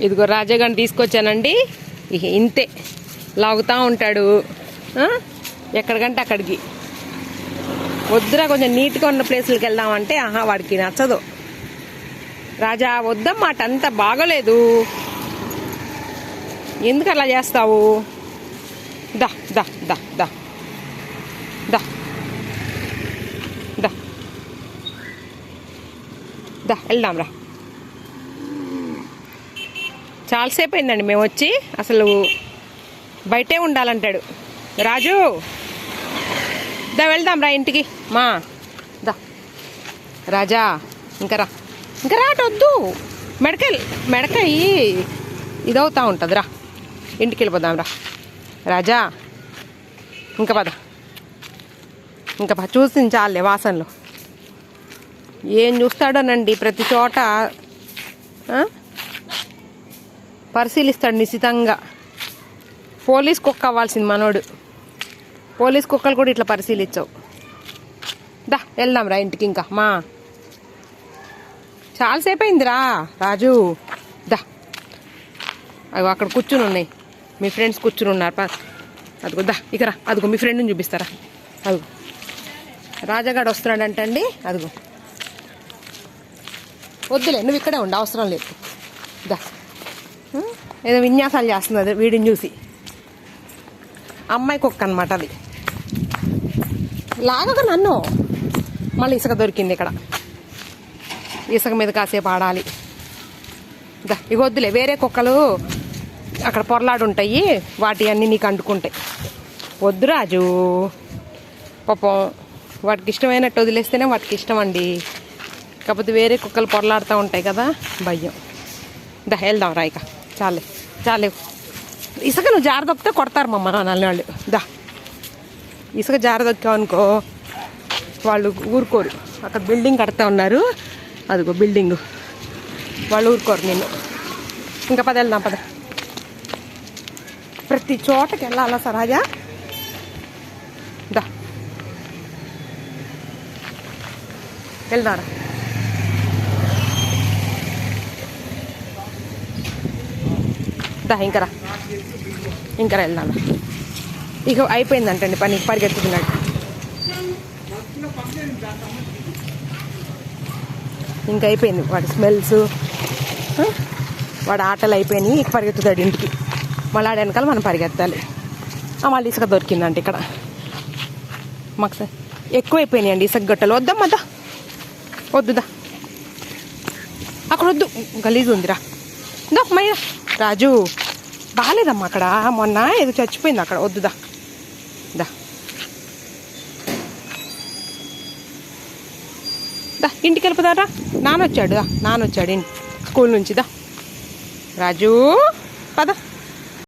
ఇదిగో రాజాగారిని తీసుకొచ్చానండి. ఇక ఇంతే. లాగుతూ ఉంటాడు. ఎక్కడికంటే అక్కడికి. వద్దురా కొంచెం నీట్గా ఉన్న ప్లేసులకి వెళ్దామంటే ఆహా వాడికి నచ్చదు. రాజా వద్దమ్మా అంత బాగలేదు. ఎందుకు అలా చేస్తావు? దా దా దా దా. దా. దా. దా వెళ్దాం రా చాలాసేపు అయిందండి మేము వచ్చి అసలు బయటే ఉండాలంటాడు. రాజు దా వెళ్దాం రా ఇంటికి. మా దా. రాజా ఇంకా రా. ఇంకా రా వద్దు. మెడకాయ ఇదవుతూ ఉంటుంది రా. ఇంటికి వెళ్ళిపోదాం రా. రాజా ఇంకా పద. ఇంకా పద. చూసింది చాలే వాసనలు. ఏం చూస్తాడోనండి ప్రతి చోట. పరిశీలిస్తాడు నిశితంగా. పోలీస్ కుక్క అవ్వాల్సింది మనోడు. పోలీస్ కుక్కలు కూడా ఇట్లా పరిశీలించవు. దా వెళ్దాం రా ఇంటికి ఇంకా. మా. చాలాసేపు అయిందిరా రాజు. దా. అవి అక్కడ కూర్చుని ఉన్నాయి. మీ ఫ్రెండ్స్ కూర్చుని ఉన్నారు. అదిగో దా ఇకరా అదిగో మీ ఫ్రెండ్ని చూపిస్తారా? అదిగో. రాజాగాడు వస్తున్నాడంటండి. అదిగో. వద్దులే నువ్వు ఇక్కడే ఉండు అవసరం లేదు. దా. ఏదో విన్యాసాలు చేస్తుంది అది వీడిని చూసి. అమ్మాయి కుక్క అనమాట అది. లాగక నన్ను. మళ్ళీ ఇసుక దొరికింది ఇక్కడ. ఇసుక మీద కాసేపు ఆడాలి. దా ఇక వద్దులే వేరే కుక్కలు అక్కడ పొరలాడు ఉంటాయి వాటి అన్నీ నీకు అంటుకుంటాయి. వద్దు రాజు. పాపం వాటికి ఇష్టమైనట్టు వదిలేస్తేనే వాటికి ఇష్టం అండి. కాకపోతే వేరే కుక్కలు పొరలాడుతూ ఉంటాయి కదా భయం. దా వెళ్దాం రా ఇక. చాలే చాలే. ఇసుక నువ్వు జారదొక్కితే కొడతారు మమ్మ నల్లి వాళ్ళు. దా. ఇసుక జారదొక్కావు అనుకో వాళ్ళు ఊరుకోరు. అక్కడ బిల్డింగ్ కడతా ఉన్నారు. అదిగో బిల్డింగ్. వాళ్ళు ఊరుకోరు నేను ఇంకా పద వెళ్దాం పద. ప్రతి చోటకి వెళ్ళాలా సరాజా? దా. వెళ్దారా దా ఇంకరా ఇంకరా వెళ్దాం ఇక అయిపోయిందంటండి పని పరిగెత్తుకున్నాడు. ఇంకా అయిపోయింది వాడి స్మెల్స్. వాడు ఆటలు అయిపోయినాయి ఇక పరిగెత్తుతాడు ఇంటికి. మళ్ళీ ఆడ వెనకాల మనం పరిగెత్తాలి. మళ్ళీ ఇసుక దొరికిందంట ఇక్కడ. మాకు ఎక్కువ అయిపోయినాయండి ఇసుక గట్టలు. వద్దాం మదా వద్దుదా అక్కడ వద్దు. గలీజ్ ఉందిరా. దా మైరా రాజు బాగాలేదమ్మా అక్కడ. మొన్న ఏదో చచ్చిపోయింది అక్కడ. వద్దుదా దా. దా. ఇంటికి వెళ్ళిపోతారా? నాన్న వచ్చాడు దా. నాన్న వచ్చాడు స్కూల్ నుంచి దా. రాజు పదా.